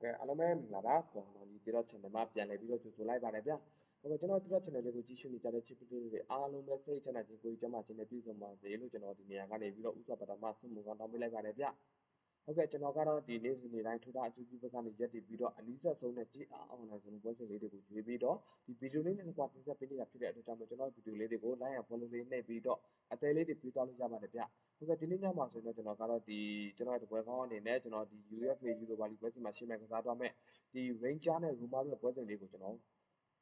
ဟုတ်ကဲ့အားလုံးပဲမင်္ဂလာပါပေါ်တော်ကြီးတိတော့ channel မှာပြန်လည်ပြီးတော့ကြိုဆိုလိုက်ပါတယ်ဗျဟုတ်ကဲ့ကျွန်တော်တိတော့ channel လေးကိုကြည့်ရှုနေကြတဲ့ချစ်ပလေးတွေအားလုံးပဲစိတ်ချမ်းသာခြင်းကိုယ်ကျမ်းမာခြင်းနဲ့ပြည့်စုံပါစေလို့ကျွန်တော်ဒီနေရာကနေပြီးတော့ဥစွာပထမဆုမွန်ကောင်းတောင်းပေးလိုက်ပါတယ်ဗျ ဟုတ်ကဲ့ကျွန်တော်ကတော့ဒီနေ့စဉ်နေ့တိုင်းထူတာအကျိုးပြုဘက်ကနေရက်တည်ပြီးတော့အနည်းဆက်ဆုံးနဲ့ကြည်အောင်အောင်နိုင်ဆုံးပွဲစဉ်လေးတွေကိုရွေးပြီးတော့ဒီဗီဒီယိုလေးနဲ့ကွာတင်ဆက်ပေးနေတာဖြစ်တဲ့အတွက်ကြောင့်ကျွန်တော်ဗီဒီယိုလေးတွေကို like and follow လေးနှိပ်ပြီးတော့အသေးလေးတွေပြီးသွားလို့ရပါတယ်ဗျဟုတ်ကဲ့ဒီနေ့ညမှာဆိုရင်တော့ကျွန်တော်ကတော့ဒီကျွန်တော်ရဲ့တပွဲကောင်းအနေနဲ့ကျွန်တော်ဒီ UFA Europa League ပွဲစဉ်မှာရှင်းမဲ့ကစားသွားမဲ့ဒီ Ranger နဲ့ Roma တို့ရဲ့ပွဲစဉ်လေးကိုကျွန်တော်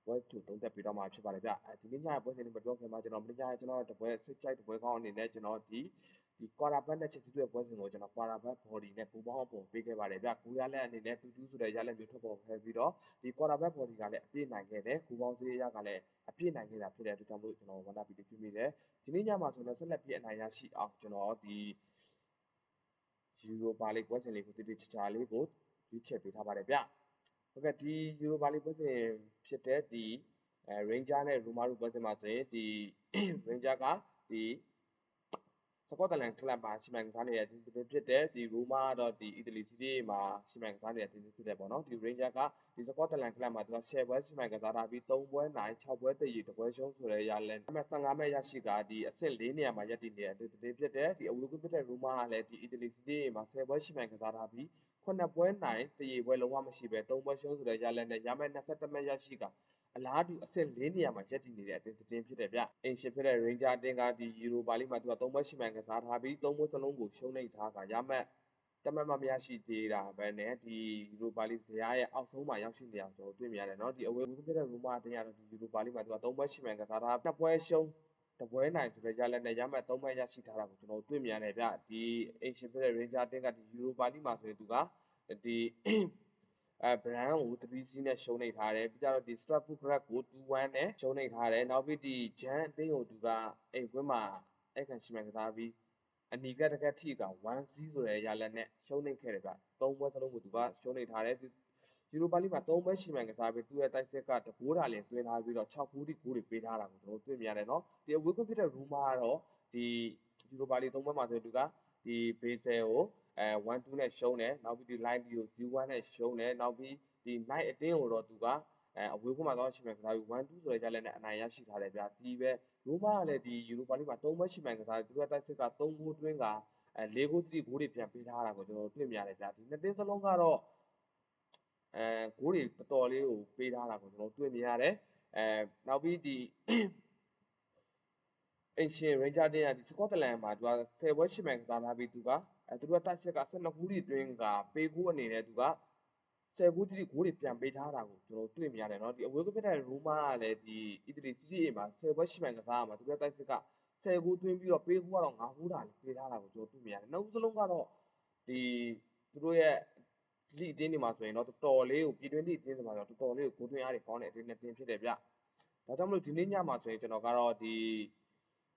ပွဲတူသုံးသက်ပြီးတော့မှာဖြစ်ပါတယ်ဗျအဲဒီနေ့ညရဲ့ပွဲစဉ်လေးမပြောခင်မှာကျွန်တော်မနေ့ညရဲ့ကျွန်တော်ရဲ့တပွဲစိတ်ကြိုက်တပွဲကောင်းအနေနဲ့ကျွန်တော်ဒီ ဒီ quarter back နဲ့ ချက်စီတို့ရဲ့ပွဲစဉ်ကိုကျွန်တော် quarter back body နဲ့ပူပေါင်းအပေါ်ပေးခဲ့ပါတယ်ဗျ။ကိုရလက်အနေနဲ့တူတူဆိုတဲ့ရလက်မျိုးထွက်ပေါ်ခဲ့ပြီးတော့ဒီ quarter back body ကလည်းအပြည့်နိုင်ခဲ့တယ်။ကိုပေါင်းစေးရကလည်းအပြည့်နိုင်ခဲ့တာဖြစ်တဲ့အတွက်ကြောင့်မို့ကျွန်တော်ဝန္တာပီတီဖြစ်မိတယ်။ဒီနေ့ညမှာဆိုရင်ဆက်လက်ပြီးအနိုင်ရရှိအောင်ကျွန်တော်ဒီယူရိုပါလိပွဲစဉ်လေးကိုတည်တည်ချာချာလေးကိုရွေးချယ်ပေးထားပါတယ်ဗျ။ဟုတ်ကဲ့ဒီယူရိုပါလိပွဲစဉ်ဖြစ်တဲ့ဒီအဲ Ranger နဲ့ Roma တို့ပွဲစဉ်မှာဆိုရင်ဒီ Ranger ကဒီ စကော့တလန်ကလပ်မှာစီမံကစားနေတဲ့ဒီဖြစ်တဲ့ဒီရိုမာတော့ဒီအီတလီစီးရီးမှာစီမံကစားနေတဲ့ဒီဖြစ်တဲ့ပေါ့နော်ဒီ Ranger ကဒီစကော့တလန်ကလပ်မှာသူက10ပွဲစီမံကစားထားပြီး3ပွဲနိုင်6ပွဲတည်ရတပွဲရှုံးဆိုတဲ့ရလဲအမှတ်15မဲ့ရရှိကဒီအဆင့်4နေရာမှာရပ်တည်နေတဲ့ဒီဖြစ်တဲ့ဒီအဝေးကွဖြစ်တဲ့ရိုမာကလည်းဒီအီတလီစီးရီးမှာ10ပွဲစီမံကစားထားပြီး9ပွဲနိုင်တည်ရပွဲလုံးဝမရှိပဲ3ပွဲရှုံးဆိုတဲ့ရလဲနဲ့ရမဲ့22မဲ့ရရှိက အလားတူအဆင့်၄နေရာမှာရပ်တည်နေတဲ့အတင်းတင်းဖြစ်တယ်ဗျ။အိမ်ရှင်ဖြစ်တဲ့ Ranger အတင်းကဒီ Euro ပါလိမှာသူက၃ဘက်ရှိမှန်ကစားထားပြီး၃ဘက်စလုံးကိုရှုံးနေထားကရမှတ်တမတ်မမရရှိသေးတာပဲနဲ့ဒီ Euro ပါလိဇယားရဲ့အောက်ဆုံးမှာရောက်ရှိနေအောင်ကျွန်တော်တွေ့မြင်ရတယ်နော်ဒီအဝေးဝင်ဖြစ်တဲ့ Roma အတင်းကတော့ဒီ Euro ပါလိမှာသူက၃ဘက်ရှိမှန်ကစားထားနှစ်ပွဲရှုံးတပွဲနိုင်ဆိုတဲ့ရလက်နဲ့ရမှတ်၃ဘက်ရရှိထားတာကိုကျွန်တော်တွေ့မြင်ရတယ်ဗျဒီအိမ်ရှင်ဖြစ်တဲ့ Ranger အတင်းကဒီ Euro ပါလိမှာဆိုရင်သူကဒီ အဲ brand ကို3 C နဲ့ရှုံးနေထားတယ်ပြီးကြတော့ဒီ Stratford Grad ကို2-1နဲ့ရှုံးနေထားတယ်နောက်ပြီးဒီ Jan အသင်းကိုသူကအိမ်ကွင်းမှာအဲ့ခံရှိမှန်ကစားပြီးအနီကတကက်ထိက1-0ဆိုတဲ့ရလက်နဲ့ရှုံးနေခဲ့တယ်ဗျသုံးပွဲစလုံးကိုသူကရှုံးနေထားတယ်ယူရိုပါလိမှာ၃ပွဲရှိမှန်ကစားပြီးသူ့ရဲ့တိုက်ဆက်ကတကိုးတာလင်သွင်းထားပြီးတော့6ခုထိ9တွေပေးထားတာကိုကျွန်တော်တွေ့မြင်ရတယ်နော်ဒီအဝေးကွင်းဖြစ်တဲ့ Roma ကတော့ဒီယူရိုပါလိ၃ပွဲမှာဆိုသူကဒီဘေးဆယ်ကို အဲ1 2နဲ့ရှုံးတယ်နောက်ပြီးဒီ line ကို0-1နဲ့ရှုံးတယ်နောက်ပြီးဒီ night အတင်းကိုတော့သူကအဲအဝေးခွင့်မှာတော့ရှိမှန်ကစားပြီး1 2ဆိုတဲ့ကြက်လက်နဲ့အနိုင်ရရှိထားတယ်ဗျာဒီပဲရိုမာကလည်းဒီယူရိုပါလိမှာ3ဘက်ရှိမှန်ကစားသူကတိုက်စစ်က3ဂိုးတွင်းကအဲ4ဂိုးတိဂိုးတွေပြန်ပေးထားတာကိုကျွန်တော်တွေ့မြရတယ်ဗျာဒီနှစ်သင်းစလုံးကတော့အဲဂိုးတွေတော်တော်လေးကိုပေးထားတာကိုကျွန်တော်တွေ့မြင်ရတယ်အဲနောက်ပြီးဒီအင်ရှင် Ranger တင်းကဒီစကော့တလန်မှာသူက10ဘွဲရှိမှန်ကစားထားပြီးသူက အဲသူတို့တိုက်ချက်က12ခုတိတွင်းကပေးကူအနေနဲ့သူက10ခုတိဂိုးတွေပြန်ပေးထားတာကိုကျွန်တော်တွေ့မြင်ရတယ်เนาะဒီအဝေးကဖြစ်တဲ့ရိုမာကလည်းဒီအီတလီစီးရီးမှာ10ဘွဲရှိမှန်ကစားရမှာသူတို့တိုက်ချက်က10ခုတွင်းပြီးတော့ပေးကူကတော့9ခုတာပေးထားတာကိုကျွန်တော်တွေ့မြင်ရတယ်နောက်ဦးစလုံးကတော့ဒီသူတို့ရဲ့လိအတင်းတွေမှာဆိုရင်တော့တော်တော်လေးကိုပြည်တွင်းလိအတင်းတွေမှာတော့တော်တော်လေးကိုဂိုးတွင်းအားတွေကောင်းတဲ့အတင်းနဲ့တင်းဖြစ်တယ်ဗျဒါကြောင့်မလို့ဒီနေ့ညမှာဆိုရင်ကျွန်တော်ကတော့ဒီ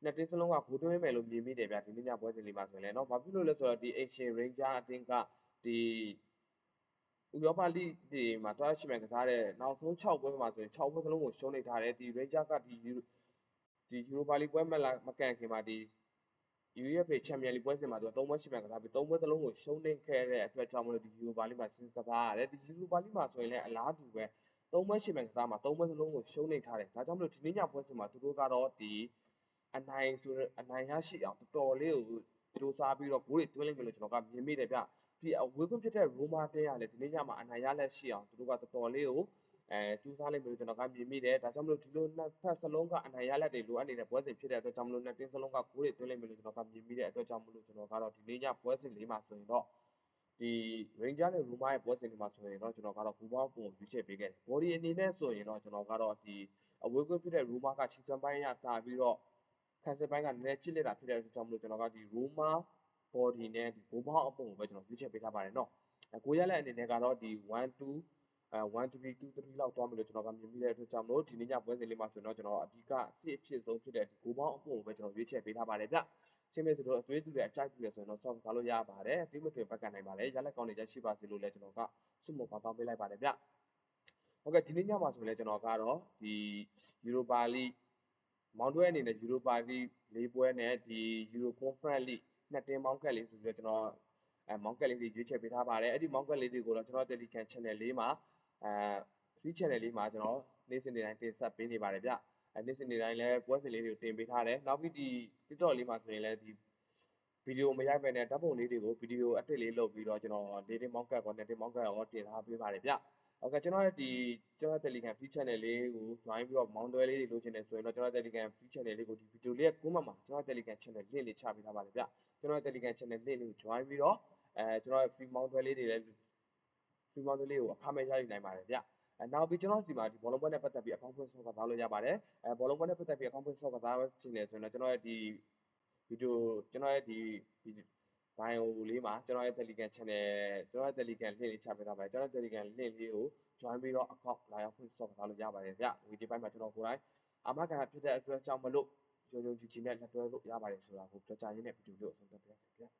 နှစ်တင်းစလုံးကဂိုးသွင်းမယ်လို့မြင်မိတယ်ဗျဒီနေ့ညပွဲစဉ်လေးမှာဆိုရင်လည်းเนาะဘာဖြစ်လို့လဲဆိုတော့ဒီ Asian Ranger အတင်းကဒီဥရောပလိဒီမှာတွားရှိမှန်ကစားတဲ့နောက်ဆုံး6ပွဲမှာဆိုရင်6ပွဲစလုံးကိုရှုံးနေထားတယ်ဒီ Ranger ကဒီဒီ Europa League ပွဲမလာမကန်ခင်မှာဒီ UEFA Champions League ပွဲစဉ်မှာသူက3ပွဲရှိမှန်ကစားပြီး3ပွဲစလုံးကိုရှုံးနေခဲ့တဲ့အတွက်ကြောင့်မလို့ဒီ Europa League မှာစဉ်းကစားရတယ်ဒီ Europa League မှာဆိုရင်လည်းအလားတူပဲ3ပွဲရှိမှန်ကစားမှာ3ပွဲစလုံးကိုရှုံးနေထားတယ်ဒါကြောင့်မလို့ဒီနေ့ညပွဲစဉ်မှာသူတို့ကတော့ဒီ အနိုင်ဆိုအနိုင်ရရှိအောင်တော်တော်လေးကိုစူးစမ်းပြီးတော့ဂိုးတွေသွင်းလိုက်မယ်လို့ကျွန်တော်ကမြင်မိတယ်ဗျဒီအဝေးကွင်းဖြစ်တဲ့ရိုမာတဲရလည်းဒီနေ့ညမှာအနိုင်ရလက်ရှိအောင်သူတို့ကတော်တော်လေးကိုအဲစူးစမ်းလိုက်မယ်လို့ကျွန်တော်ကမြင်မိတယ်ဒါကြောင့်မလို့ဒီလိုနှစ်ဖက်စလုံးကအနိုင်ရလက်တွေလိုအပ်နေတဲ့ပွဲစဉ်ဖြစ်တဲ့အတွက်ကြောင့်မလို့နှစ်တင်းစလုံးကဂိုးတွေသွင်းလိုက်မယ်လို့ကျွန်တော်ကမြင်မိတဲ့အတွက်ကြောင့်မလို့ကျွန်တော်ကတော့ဒီနေ့ညပွဲစဉ်လေးမှာဆိုရင်တော့ဒီ Ranger နဲ့ Roma ရဲ့ပွဲစဉ်တွေမှာဆိုရင်တော့ကျွန်တော်ကတော့ဘူပေါင်းပုံရွေးချယ်ပေးခဲ့တယ်။ body အနေနဲ့ဆိုရင်တော့ကျွန်တော်ကတော့ဒီအဝေးကွင်းဖြစ်တဲ့ Roma ကချီစံပိုင်းရတာပြီးတော့ Fancy ဘိုက်ကနည်းနည်းကြစ်လက်တာဖြစ်တဲ့အတွက်ကြောင့်မလို့ကျွန်တော်ကဒီ Roma body နဲ့ဒီ5ဘောင်းအပုံကိုပဲကျွန်တော်ရွေးချယ်ပေးထားပါတယ်နော်။ကိုရလက်အနေနဲ့ကတော့ဒီ1 2အဲ1 3 2 3လောက်သွားမလို့ကျွန်တော်ကမြင်မိတဲ့အတွက်ကြောင့်မလို့ဒီနေ့ညပွဲစဉ်လေးမှာဆိုတော့ကျွန်တော်အဓိကအစစ်အဖြစ်ဆုံးဖြစ်တဲ့ဒီ5ဘောင်းအပုံကိုပဲကျွန်တော်ရွေးချယ်ပေးထားပါတယ်ဗျ။ချင်းမဲ့သူတို့အသွေးတူတဲ့အကြိုက်တူတယ်ဆိုရင်တော့ soft ကားလို့ရပါတယ်ဒီမတွင်ပတ်ကန်နိုင်ပါတယ်ရလက်ကောင်းတွေရရှိပါစေလို့လည်းကျွန်တော်ကစုမပါပေါင်းပေးလိုက်ပါတယ်ဗျဟုတ်ကဲ့ဒီနေ့ညမှာဆိုလည်းကျွန်တော်ကတော့ဒီ Europa League မောင်တွဲအနေနဲ့ Europa League ၄ပွဲနဲ့ဒီ Euro Conference League နှစ်တင်းပေါင်းကက်လေးဆိုပြီးတော့ကျွန်တော်အဲမောင်းကက်လေးတွေရွေးချယ်ပေးထားပါတယ်အဲ့ဒီမောင်းကက်လေးတွေကိုတော့ကျွန်တော် Telegram channel လေးမှာအဲ free channel လေးမှာကျွန်တော်နေ့စဉ်နေ့တိုင်းတင်ဆက်ပေးနေပါတယ်ဗျအဲနေ့စဉ်နေ့တိုင်းလည်းပွဲစဉ်လေးတွေကိုတင်ပေးထားတယ်နောက်ပြီးဒီ TikTok လေးမှာဆိုရင်လည်းဒီဗီဒီယိုမရိုက်ပဲနဲ့ဓာတ်ပုံလေးတွေကိုဗီဒီယိုအတစ်လေးလုပ်ပြီးတော့ကျွန်တော်လေးတင်မောင်းကက်ကောနဲ့တင်မောင်းကက်ကောတင်ထားပေးပါတယ်ဗျ ဟုတ်ကဲ့ကျွန်တော်ရဲ့ဒီကျွန်တော် Telegram free channel လေးကို join ပြီးတော့မောင်းတွဲလေးတွေလုပ်ချင်တယ်ဆိုရင်တော့ကျွန်တော် Telegram free channel လေးကိုဒီဗီဒီယိုလေးရဲ့ comment မှာကျွန်တော် Telegram channel link လေးချပေးထားပါတယ်ဗျကျွန်တော် Telegram channel link လေးကို join ပြီးတော့အဲကျွန်တော် free မောင်းတွဲလေးတွေလည်း free မောင်းတွဲလေးကိုအခမဲ့ရယူနိုင်ပါတယ်ဗျအဲနောက်ပြီးကျွန်တော်ဒီမှာဒီဘောလုံးပွဲနဲ့ပတ်သက်ပြီးအကောင့်ဖွင့်ဆော့ကစားလို့ရပါတယ်အဲဘောလုံးပွဲနဲ့ပတ်သက်ပြီးအကောင့်ဖွင့်ဆော့ကစားချင်တယ်ဆိုရင်တော့ကျွန်တော်ရဲ့ဒီဗီဒီယိုကျွန်တော်ရဲ့ဒီ bio လေးမှာကျွန်တော်ရဲ့ Telegram channel ကျွန်တော်ရဲ့ Telegram link လေးချပေးထားပါတယ်ကျွန်တော် Telegram link လေးကို join ပြီးတော့ account လာရောက်ဖွင့်ဆော့ကစားလို့ရပါတယ်ဗျဒီဒီပိုင်းမှာကျွန်တော်ကိုယ်တိုင်အာမခံဖြစ်တဲ့အတွက်ကြောင့်မလို့ရုံရုံကြည်ကြည်နဲ့လက်တွဲလို့ရပါတယ်ဆိုတာကိုပြောကြားရင်းနဲ့ဗီဒီယိုလေးကိုအဆုံးသတ်ပါရစေဗျ